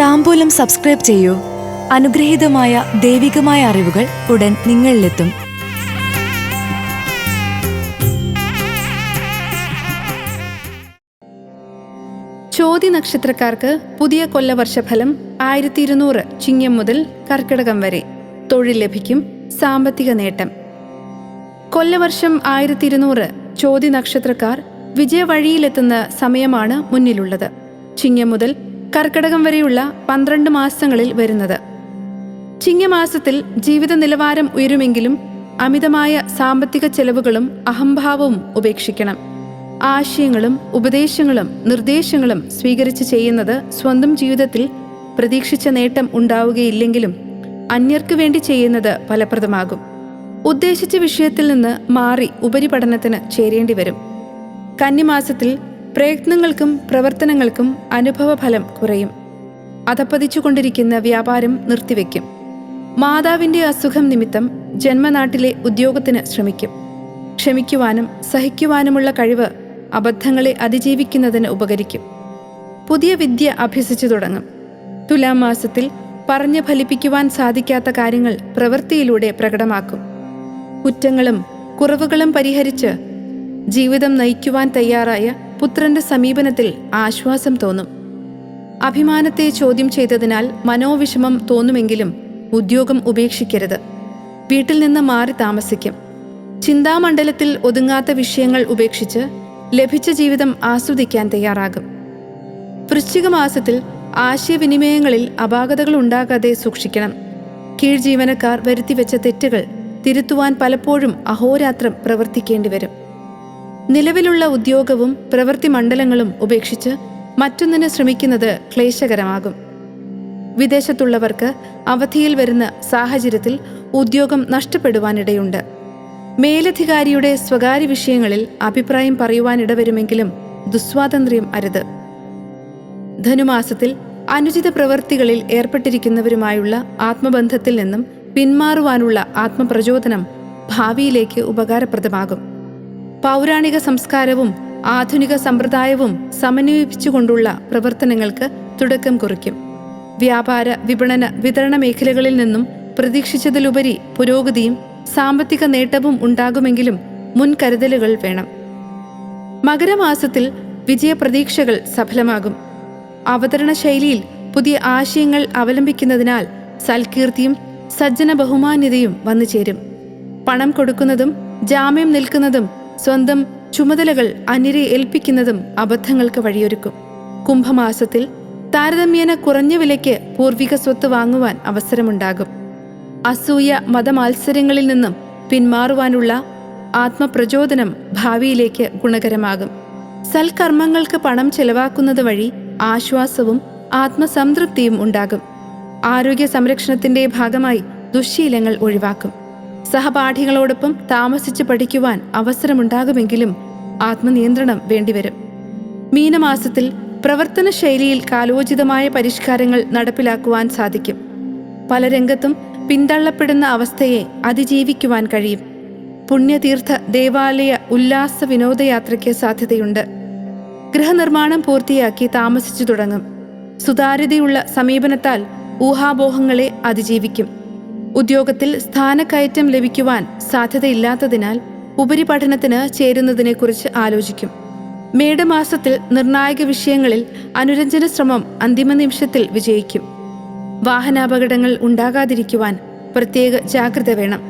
താമ്പൂലം subscribe ചെയ്യൂ. അനുഗ്രഹീതമായ ദൈവികമായ അറിവുകൾ ഉടൻ നിങ്ങളിലെത്തും. ചോതി നക്ഷത്രക്കാർക്ക് പുതിയ കൊല്ലവർഷഫലം ആയിരത്തി ഇരുന്നൂറ് ചിങ്ങം മുതൽ കർക്കിടകം വരെ. തൊഴിൽ ലഭിക്കും സാമ്പത്തിക നേട്ടം. കൊല്ലവർഷം ആയിരത്തി ഇരുന്നൂറ് ചോതി നക്ഷത്രക്കാർ വിജയവഴിയിലെത്തുന്ന സമയമാണ് മുന്നിലുള്ളത്. ചിങ്ങം മുതൽ കർക്കിടകം വരെയുള്ള പന്ത്രണ്ട് മാസങ്ങളിൽ വരുന്നത്. ചിങ്ങമാസത്തിൽ ജീവിത നിലവാരം ഉയരുമെങ്കിലും അമിതമായ സാമ്പത്തിക ചെലവുകളും അഹംഭാവവും ഉപേക്ഷിക്കണം. ആശയങ്ങളും ഉപദേശങ്ങളും നിർദ്ദേശങ്ങളും സ്വീകരിച്ച് ചെയ്യുന്നത് സ്വന്തം ജീവിതത്തിൽ പ്രതീക്ഷിച്ച നേട്ടം ഉണ്ടാവുകയില്ലെങ്കിലും അന്യർക്ക് വേണ്ടി ചെയ്യുന്നത് ഫലപ്രദമാകും. ഉദ്ദേശിച്ച വിഷയത്തിൽ നിന്ന് മാറി ഉപരിപഠനത്തിന് ചേരേണ്ടി വരും കന്നിമാസത്തിൽ പ്രയത്നങ്ങൾക്കും പ്രവർത്തനങ്ങൾക്കും അനുഭവഫലം കുറയും. അധപ്പതിച്ചുകൊണ്ടിരിക്കുന്ന വ്യാപാരം നിർത്തിവെക്കും. മാതാവിന്റെ അസുഖം നിമിത്തം ജന്മനാട്ടിലെ ഉദ്യോഗത്തിന് ശ്രമിക്കും. ക്ഷമിക്കുവാനും സഹിക്കുവാനുമുള്ള കഴിവ് അബദ്ധങ്ങളെ അതിജീവിക്കുന്നതിന് ഉപകരിക്കും. പുതിയ വിദ്യ അഭ്യസിച്ചു തുടങ്ങും. തുലാം മാസത്തിൽ പറഞ്ഞു ഫലിപ്പിക്കുവാൻ സാധിക്കാത്ത കാര്യങ്ങൾ പ്രവൃത്തിയിലൂടെ പ്രകടമാക്കും. കുറ്റങ്ങളും കുറവുകളും പരിഹരിച്ച് ജീവിതം നയിക്കുവാൻ തയ്യാറായ പുത്രന്റെ സമീപനത്തിൽ ആശ്വാസം തോന്നും. അഭിമാനത്തെ ചോദ്യം ചെയ്തതിനാൽ മനോവിഷമം തോന്നുമെങ്കിലും ഉദ്യോഗം ഉപേക്ഷിക്കരുത്. വീട്ടിൽ നിന്ന് മാറി താമസിക്കും. ചിന്താമണ്ഡലത്തിൽ ഒതുങ്ങാത്ത വിഷയങ്ങൾ ഉപേക്ഷിച്ച് ലഭിച്ച ജീവിതം ആസ്വദിക്കാൻ തയ്യാറാകും. വൃശ്ചിക മാസത്തിൽ ആശയവിനിമയങ്ങളിൽ അപാകതകൾ ഉണ്ടാകാതെ സൂക്ഷിക്കണം. കീഴ് ജീവനക്കാർ വരുത്തിവെച്ച തെറ്റുകൾ തിരുത്തുവാൻ പലപ്പോഴും അഹോരാത്രം പ്രവർത്തിക്കേണ്ടി വരും നിലവിലുള്ള ഉദ്യോഗവും പ്രവൃത്തി മണ്ഡലങ്ങളും ഉപേക്ഷിച്ച് മറ്റൊന്നിന് ശ്രമിക്കുന്നത് ക്ലേശകരമാകും. വിദേശത്തുള്ളവർക്ക് അവധിയിൽ വരുന്ന സാഹചര്യത്തിൽ ഉദ്യോഗം നഷ്ടപ്പെടുവാനിടയുണ്ട്. മേലധികാരിയുടെ സ്വകാര്യ വിഷയങ്ങളിൽ അഭിപ്രായം പറയുവാനിടവരുമെങ്കിലും ദുസ്വാതന്ത്ര്യം അരുത്. ധനുമാസത്തിൽ അനുചിത പ്രവൃത്തികളിൽ ഏർപ്പെട്ടിരിക്കുന്നവരുമായുള്ള ആത്മബന്ധത്തിൽ നിന്നും പിന്മാറുവാനുള്ള ആത്മപ്രചോദനം ഭാവിയിലേക്ക് ഉപകാരപ്രദമാകും. പൗരാണിക സംസ്കാരവും ആധുനിക സമ്പ്രദായവും സമന്വയിപ്പിച്ചുകൊണ്ടുള്ള പ്രവർത്തനങ്ങൾക്ക് തുടക്കം കുറിക്കും. വ്യാപാര വിപണന വിതരണ മേഖലകളിൽ നിന്നും പ്രതീക്ഷിച്ചതിലുപരി പുരോഗതിയും സാമ്പത്തിക നേട്ടവും ഉണ്ടാകുമെങ്കിലും മുൻകരുതലുകൾ വേണം. മകരമാസത്തിൽ വിജയപ്രതീക്ഷകൾ സഫലമാകും. അവതരണ ശൈലിയിൽ പുതിയ ആശയങ്ങൾ അവലംബിക്കുന്നതിനാൽ സൽകീർത്തിയും സജ്ജന ബഹുമാന്യതയും വന്നു ചേരും പണം കൊടുക്കുന്നതും ജാമ്യം നിൽക്കുന്നതും സ്വന്തം ചുമതലകൾ അന്യരെ ഏൽപ്പിക്കുന്നതും അബദ്ധങ്ങൾക്ക് വഴിയൊരുക്കും. കുംഭമാസത്തിൽ താരതമ്യേന കുറഞ്ഞ വിലയ്ക്ക് പൂർവിക സ്വത്ത് വാങ്ങുവാൻ അവസരമുണ്ടാകും. അസൂയ മതമാത്സര്യങ്ങളിൽ നിന്നും പിന്മാറുവാനുള്ള ആത്മപ്രചോദനം ഭാവിയിലേക്ക് ഗുണകരമാകും. സൽക്കർമ്മങ്ങൾക്ക് പണം ചെലവാക്കുന്നത് വഴി ആശ്വാസവും ആത്മസംതൃപ്തിയും ഉണ്ടാകും. ആരോഗ്യ സംരക്ഷണത്തിന്റെ ഭാഗമായി ദുശ്ശീലങ്ങൾ ഒഴിവാക്കും. സഹപാഠികളോടൊപ്പം താമസിച്ച് പഠിക്കുവാൻ അവസരമുണ്ടാകുമെങ്കിലും ആത്മനിയന്ത്രണം വേണ്ടിവരും. മീനമാസത്തിൽ പ്രവർത്തന ശൈലിയിൽ കാലോചിതമായ പരിഷ്കാരങ്ങൾ നടപ്പിലാക്കുവാൻ സാധിക്കും. പല രംഗത്തും പിന്തള്ളപ്പെടുന്ന അവസ്ഥയെ അതിജീവിക്കുവാൻ കഴിയും. പുണ്യതീർത്ഥ ദേവാലയ ഉല്ലാസ വിനോദയാത്രയ്ക്ക് സാധ്യതയുണ്ട്. ഗൃഹനിർമ്മാണം പൂർത്തിയാക്കി താമസിച്ചു തുടങ്ങും. സുതാര്യതയുള്ള സമീപനത്താൽ ഊഹാപോഹങ്ങളെ അതിജീവിക്കും. ഉദ്യോഗത്തിൽ സ്ഥാനക്കയറ്റം ലഭിക്കുവാൻ സാധ്യതയില്ലാത്തതിനാൽ ഉപരിപഠനത്തിന് ചേരുന്നതിനെക്കുറിച്ച് ആലോചിക്കും. മേടമാസത്തിൽ നിർണായക വിഷയങ്ങളിൽ അനുരഞ്ജന ശ്രമം അന്തിമ നിമിഷത്തിൽ വിജയിക്കും. വാഹനാപകടങ്ങൾ ഉണ്ടാകാതിരിക്കുവാൻ പ്രത്യേക ജാഗ്രത വേണം.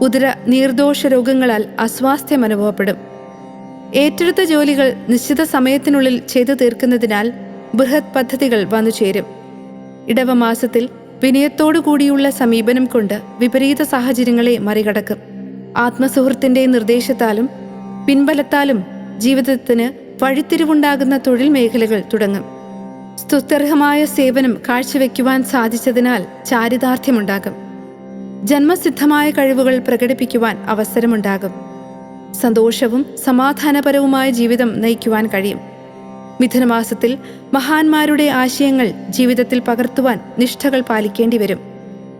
ഉദര നീർദോഷ രോഗങ്ങളാൽ അസ്വാസ്ഥ്യം അനുഭവപ്പെടും. ഏറ്റെടുത്ത ജോലികൾ നിശ്ചിത സമയത്തിനുള്ളിൽ ചെയ്തു തീർക്കുന്നതിനാൽ ബൃഹത് പദ്ധതികൾ വന്നു ചേരും ഇടവമാസത്തിൽ വിനയത്തോടു കൂടിയുള്ള സമീപനം കൊണ്ട് വിപരീത സാഹചര്യങ്ങളെ മറികടക്കും. ആത്മസുഹൃത്തിന്റെ നിർദ്ദേശത്താലും പിൻബലത്താലും ജീവിതത്തിന് വഴിത്തിരിവുണ്ടാകുന്ന തൊഴിൽ മേഖലകൾ തുടങ്ങും. സ്തുത്യർഹമായ സേവനം കാഴ്ചവെക്കുവാൻ സാധിച്ചതിനാൽ ചാരിതാർത്ഥ്യമുണ്ടാകും. ജന്മസിദ്ധമായ കഴിവുകൾ പ്രകടിപ്പിക്കുവാൻ അവസരമുണ്ടാകും. സന്തോഷവും സമാധാനപരവുമായ ജീവിതം നയിക്കുവാൻ കഴിയും. മിഥുനമാസത്തിൽ മഹാന്മാരുടെ ആശയങ്ങൾ ജീവിതത്തിൽ പകർത്തുവാൻ നിഷ്ഠകൾ പാലിക്കേണ്ടി വരും.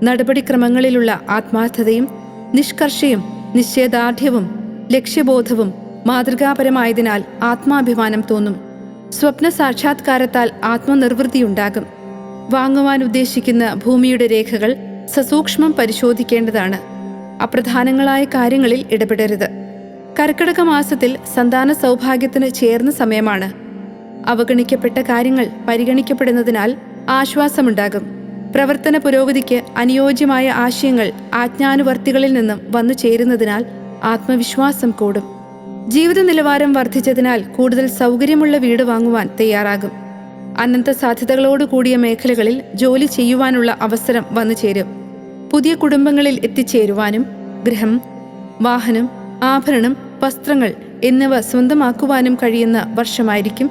നടപടിക്രമങ്ങളിലുള്ള ആത്മാർത്ഥതയും നിഷ്കർഷയും നിശ്ചയദാർഢ്യവും ലക്ഷ്യബോധവും മാതൃകാപരമായതിനാൽ ആത്മാഭിമാനം തോന്നും. സ്വപ്ന സാക്ഷാത്കാരത്താൽ ആത്മനിർവൃത്തിയുണ്ടാകും. വാങ്ങുവാൻ ഉദ്ദേശിക്കുന്ന ഭൂമിയുടെ രേഖകൾ സസൂക്ഷ്മം പരിശോധിക്കേണ്ടതാണ്. അപ്രധാനങ്ങളായ കാര്യങ്ങളിൽ ഇടപെടരുത്. കർക്കിടക മാസത്തിൽ സന്താന സൗഭാഗ്യത്തിന് ചേർന്ന സമയമാണ് അവഗണിക്കപ്പെട്ട കാര്യങ്ങൾ പരിഗണിക്കപ്പെടുന്നതിനാൽ ആശ്വാസമുണ്ടാകും. പ്രവർത്തന പുരോഗതിക്ക് അനുയോജ്യമായ ആശയങ്ങൾ ആജ്ഞാനുവർത്തികളിൽ നിന്നും വന്നു ചേരുന്നതിനാൽ ആത്മവിശ്വാസം കൂടും. ജീവിത നിലവാരം വർദ്ധിച്ചതിനാൽ കൂടുതൽ സൗകര്യമുള്ള വീട് വാങ്ങുവാൻ തയ്യാറാകും. അനന്ത സാധ്യതകളോട് കൂടിയ മേഖലകളിൽ ജോലി ചെയ്യുവാനുള്ള അവസരം വന്നു ചേരും. പുതിയ കുടുംബങ്ങളിൽ എത്തിച്ചേരുവാനും ഗൃഹം വാഹനം ആഭരണം വസ്ത്രങ്ങൾ എന്നിവ സ്വന്തമാക്കുവാനും കഴിയുന്ന വർഷമായിരിക്കും